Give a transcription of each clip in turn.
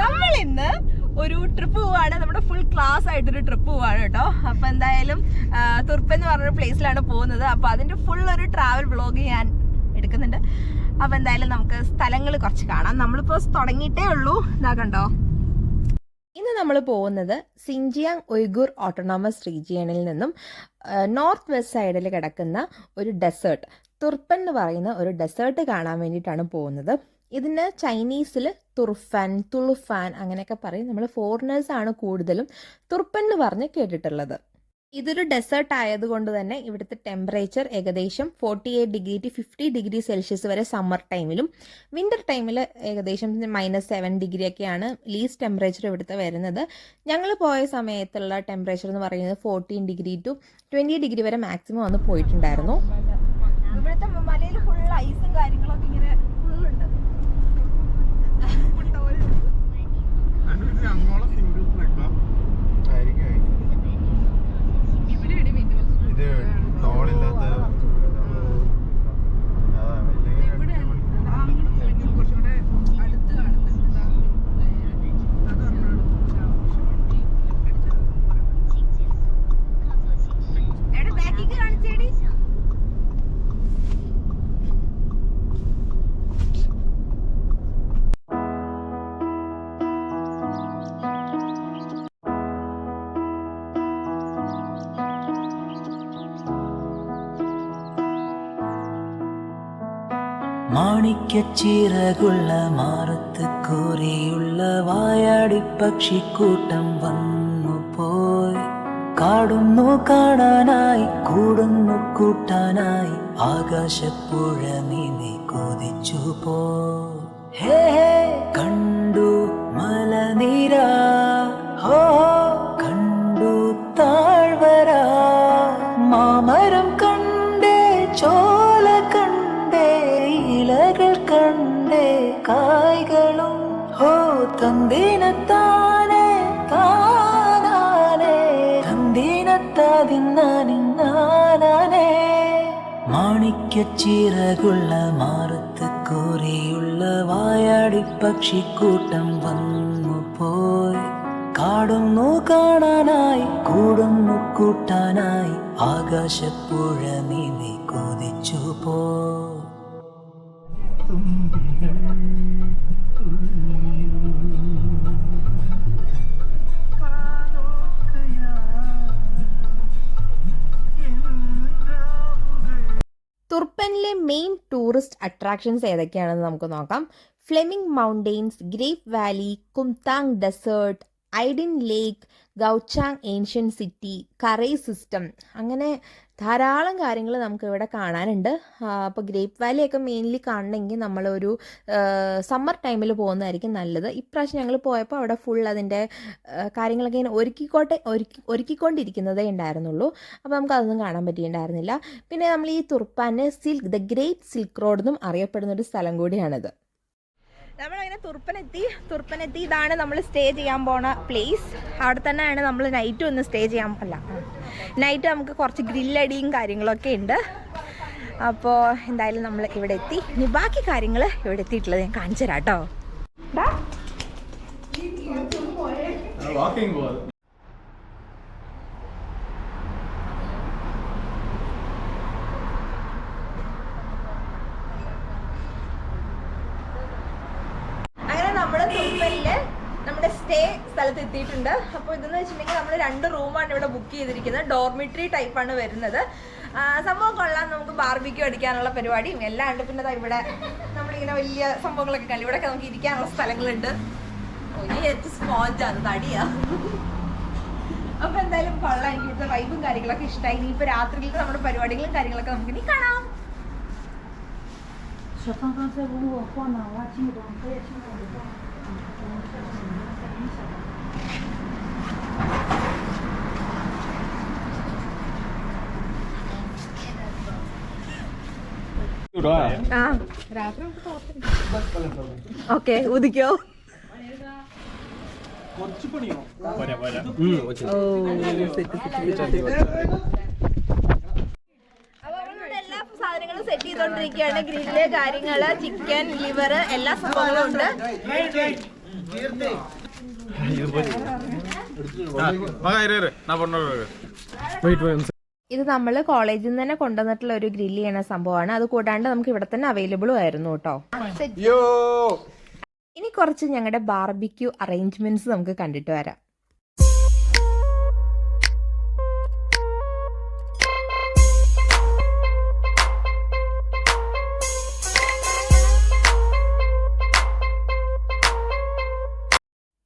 നമ്മൾ ഇന്ന് ഒരു ട്രിപ്പ് പോവാണ്. നമ്മുടെ ഫുൾ ക്ലാസ് ആയിട്ടൊരു ട്രിപ്പ് പോവാണ് കേട്ടോ. അപ്പൊ എന്തായാലും തുർപ്പ് എന്ന് പറഞ്ഞൊരു പ്ലേസിലാണ് പോകുന്നത്. അപ്പൊ അതിന്റെ ഫുൾ ഒരു ട്രാവൽ ബ്ലോഗ് ഞാൻ എടുക്കുന്നുണ്ട്. അപ്പൊ എന്തായാലും നമുക്ക് സ്ഥലങ്ങൾ കുറച്ച് കാണാം. നമ്മളിപ്പോ തുടങ്ങിയിട്ടേ ഉള്ളൂ. ഇതാ കണ്ടോ? ഇന്ന് നമ്മൾ പോകുന്നത് സിൻജിയാങ് ഒയ്ഗൂർ ഓട്ടോണോമസ് റീജിയണിൽ നിന്നും നോർത്ത് വെസ്റ്റ് സൈഡിൽ കിടക്കുന്ന ഒരു ഡെസേർട്ട് തുർപ്പൻ എന്ന് പറയുന്ന ഒരു ഡെസേർട്ട് കാണാൻ വേണ്ടിയിട്ടാണ് പോകുന്നത്. ഇതിന് ചൈനീസിൽ തുർഫാൻ തുളുഫാൻ അങ്ങനെയൊക്കെ പറയും. നമ്മൾ ഫോറിനേഴ്സ് ആണ് കൂടുതലും തുർപ്പൻ എന്ന് പറഞ്ഞ് കേട്ടിട്ടുള്ളത്. ഇതൊരു ഡെസേർട്ട് ആയതുകൊണ്ട് തന്നെ ഇവിടുത്തെ ടെമ്പറേച്ചർ ഏകദേശം forty eight degree to fifty degree Celsius വരെ സമ്മർ ടൈമിലും വിന്റർ ടൈമിൽ ഏകദേശം മൈനസ് സെവൻ ഡിഗ്രി ഒക്കെയാണ് ലീസ്റ്റ് ടെമ്പറേച്ചർ ഇവിടുത്തെ വരുന്നത്. ഞങ്ങൾ പോയ സമയത്തുള്ള ടെമ്പറേച്ചർ എന്ന് പറയുന്നത് fourteen degree to twenty degree വരെ മാക്സിമം വന്ന് പോയിട്ടുണ്ടായിരുന്നു. മാണിക്യച്ചിറകുള്ള മാറത്ത് കോരിയുള്ള വായാടി പക്ഷിക്കൂട്ടം വന്നു പോയി. കാടുന്നു കാണാനായി കൂടുന്നു കൂട്ടാനായി ആകാശപ്പുഴ നീ കൊതിച്ചു പോ ഹേ, കണ്ടു മലനിര കണ്ടേ കായ്കളും ഹോ തന്തിനത്താനെ താനാനെ തന്തിനത്താതിന്നാനിന്നാനാനെ. മാണിക്യച്ചിറകുള്ള മാറത്ത് കോരിയുള്ള വായാടി പക്ഷിക്കൂട്ടം വന്നു പോയി. കാടുന്നു കാണാനായി കൂടുന്നു കൂട്ടാനായി ആകാശപ്പുഴ നീതി കൊതിച്ചു പോ. തുർപ്പനിലെ മെയിൻ ടൂറിസ്റ്റ് അട്രാക്ഷൻസ് ഏതൊക്കെയാണെന്ന് നമുക്ക് നോക്കാം. Flaming mountains grape valley Kumtag desert Aydin lake Gaochang ancient city Karez system അങ്ങനെ ധാരാളം കാര്യങ്ങൾ നമുക്ക് ഇവിടെ കാണാനുണ്ട് അപ്പോൾ ഗ്രേപ്പ് വാലി ഒക്കെ മെയിൻലി കാണണമെങ്കിൽ നമ്മളൊരു സമ്മർ ടൈമിൽ പോകുന്നതായിരിക്കും നല്ലത്. ഇപ്രാവശ്യം ഞങ്ങൾ പോയപ്പോൾ അവിടെ ഫുൾ അതിന്റെ കാര്യങ്ങളൊക്കെ ഇങ്ങനെ ഒരുക്കിക്കോട്ടെ ഒരുക്കി ഒരുക്കിക്കൊണ്ടിരിക്കുന്നതേ ഉണ്ടായിരുന്നുള്ളൂ. അപ്പോൾ നമുക്ക് അതൊന്നും കാണാൻ പറ്റിയിട്ടുണ്ടായിരുന്നില്ല. പിന്നെ നമ്മൾ ഈ തുർപ്പാന് silk the great silk road എന്നും അറിയപ്പെടുന്ന ഒരു സ്ഥലം കൂടിയാണിത്. നമ്മളങ്ങനെ തുർപ്പനെത്തി തുർപ്പനെത്തി ഇതാണ് നമ്മൾ സ്റ്റേ ചെയ്യാൻ പോണ പ്ലേസ് അവിടെ തന്നെയാണ് നമ്മൾ നൈറ്റ് ഒന്ന് സ്റ്റേ ചെയ്യാൻ അല്ല നൈറ്റ് നമുക്ക് കുറച്ച് ഗ്രില്ലടിയും കാര്യങ്ങളൊക്കെ ഉണ്ട്. അപ്പോൾ എന്തായാലും നമ്മൾ ഇവിടെ എത്തി. ഇനി ബാക്കി കാര്യങ്ങൾ ഇവിടെ എത്തിയിട്ടുള്ളത് ഞാൻ കാണിച്ചു തരാം കേട്ടോ വാക്കിംഗ് പോവാ അങ്ങനെ നമ്മൾ തുമ്പലിൽ നമ്മുടെ സ്റ്റേ സ്ഥലത്ത് എത്തിയിട്ടുണ്ട്. അപ്പോൾ ഇതെന്ന് വെച്ചിട്ടുണ്ടെങ്കിൽ നമ്മൾ രണ്ട് റൂമാണ് ഇവിടെ ബുക്ക് ചെയ്തിരിക്കുന്നത്. ഡോർമിറ്ററി ടൈപ്പാണ് വരുന്നത്. സംഭവം കൊള്ളാം. നമുക്ക് ബാർബിക്യൂ അടിക്കാനുള്ള പരിപാടിയും എല്ലാം ഉണ്ട്. പിന്നെ ഇവിടെ നമ്മളിങ്ങനെ വലിയ സംഭവങ്ങളൊക്കെ കണ്ടു ഇവിടെയൊക്കെ നമുക്ക് ഇരിക്കാനുള്ള സ്ഥലങ്ങളുണ്ട്. സ്പോഞ്ചാണ് തടിയാ അപ്പൊ എന്തായാലും കൊള്ളാം. എനിക്ക് ഇവിടുത്തെ വൈബും കാര്യങ്ങളൊക്കെ ഇഷ്ടമായി ഇനിയിപ്പോ രാത്രിയിലത്തെ നമ്മുടെ പരിപാടികളും കാര്യങ്ങളൊക്കെ നമുക്ക് ഇനി കാണാം. 小 ഓക്കെ ഉദിക്കോ? കുറച്ച് പണിയോ? ഓ സെറ്റ് സെറ്റ് ചെയ്തോണ്ടിരിക്കുകയാണ്. ഗ്രില്ല് കാര്യങ്ങൾ ചിക്കൻ ലിവർ എല്ലാ സംഭവങ്ങളും ഉണ്ട്. ഇത് നമ്മൾ കോളേജിൽ നിന്ന് തന്നെ കൊണ്ടുവന്നിട്ടുള്ള ഒരു ഗ്രില്ല് ചെയ്യണ സംഭവമാണ്. അത് കൂടാണ്ട് നമുക്ക് ഇവിടെ തന്നെ അവൈലബിളും ആയിരുന്നു കേട്ടോ. ഇനി കുറച്ച് ഞങ്ങളുടെ ബാർബിക്യൂ അറേഞ്ച്മെന്റ്സ് നമുക്ക് കണ്ടിട്ട് വരാം.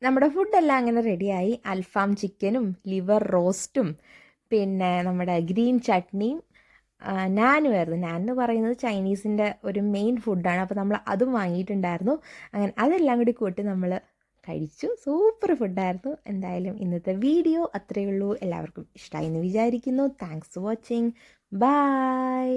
നമ്മുടെ ഫുഡെല്ലാം അങ്ങനെ റെഡിയായി അൽഫാം ചിക്കനും ലിവർ റോസ്റ്റും പിന്നെ നമ്മുടെ ഗ്രീൻ ചട്നിയും നാനുമായിരുന്നു നാൻ എന്ന് പറയുന്നത് ചൈനീസിന്റെ ഒരു മെയിൻ ഫുഡാണ് അപ്പോൾ നമ്മൾ അതും വാങ്ങിയിട്ടുണ്ടായിരുന്നു. അങ്ങനെ അതെല്ലാം കൂടി കൂട്ടി നമ്മൾ കഴിച്ചു. സൂപ്പർ ഫുഡായിരുന്നു എന്തായാലും ഇന്നത്തെ വീഡിയോ അത്രയേ ഉള്ളൂ. എല്ലാവർക്കും ഇഷ്ടമായി എന്ന് വിചാരിക്കുന്നു. Thanks for watching bye